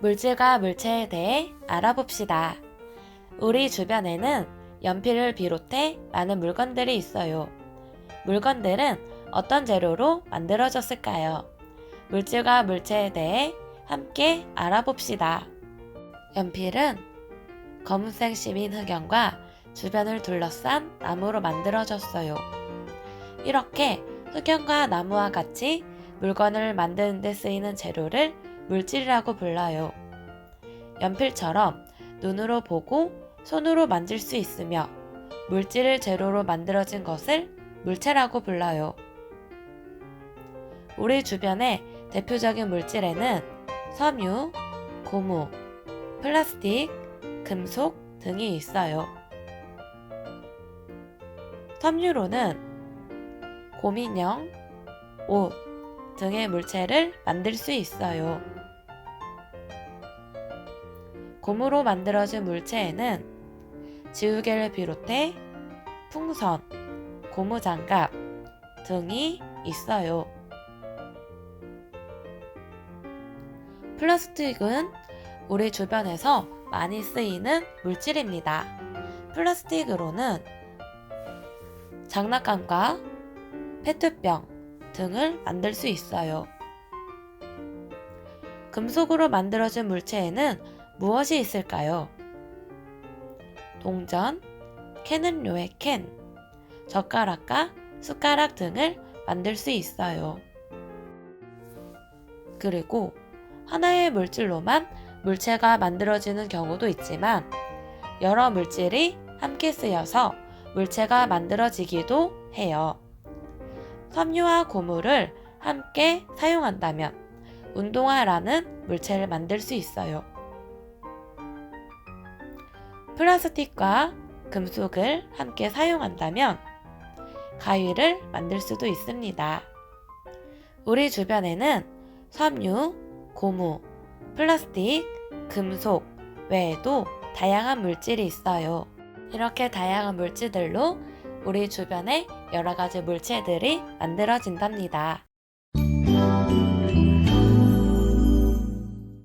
물질과 물체에 대해 알아봅시다. 우리 주변에는 연필을 비롯해 많은 물건들이 있어요. 물건들은 어떤 재료로 만들어졌을까요? 물질과 물체에 대해 함께 알아봅시다. 연필은 검은색 시민 흑연과 주변을 둘러싼 나무로 만들어졌어요. 이렇게 흑연과 나무와 같이 물건을 만드는 데 쓰이는 재료를 물질이라고 불러요. 연필처럼 눈으로 보고 손으로 만질 수 있으며 물질을 재료로 만들어진 것을 물체라고 불러요. 우리 주변의 대표적인 물질에는 섬유, 고무, 플라스틱, 금속 등이 있어요. 섬유로는 곰인형, 옷 등의 물체를 만들 수 있어요. 고무로 만들어진 물체에는 지우개를 비롯해 풍선, 고무장갑 등이 있어요. 플라스틱은 우리 주변에서 많이 쓰이는 물질입니다. 플라스틱으로는 장난감과 페트병 등을 만들 수 있어요. 금속으로 만들어진 물체에는 무엇이 있을까요? 동전, 캔은료의 캔, 젓가락과 숟가락 등을 만들 수 있어요. 그리고 하나의 물질로만 물체가 만들어지는 경우도 있지만 여러 물질이 함께 쓰여서 물체가 만들어지기도 해요. 섬유와 고무를 함께 사용한다면 운동화라는 물체를 만들 수 있어요. 플라스틱과 금속을 함께 사용한다면 가위를 만들 수도 있습니다. 우리 주변에는 섬유, 고무, 플라스틱, 금속 외에도 다양한 물질이 있어요. 이렇게 다양한 물질들로 우리 주변에 여러 가지 물체들이 만들어진답니다.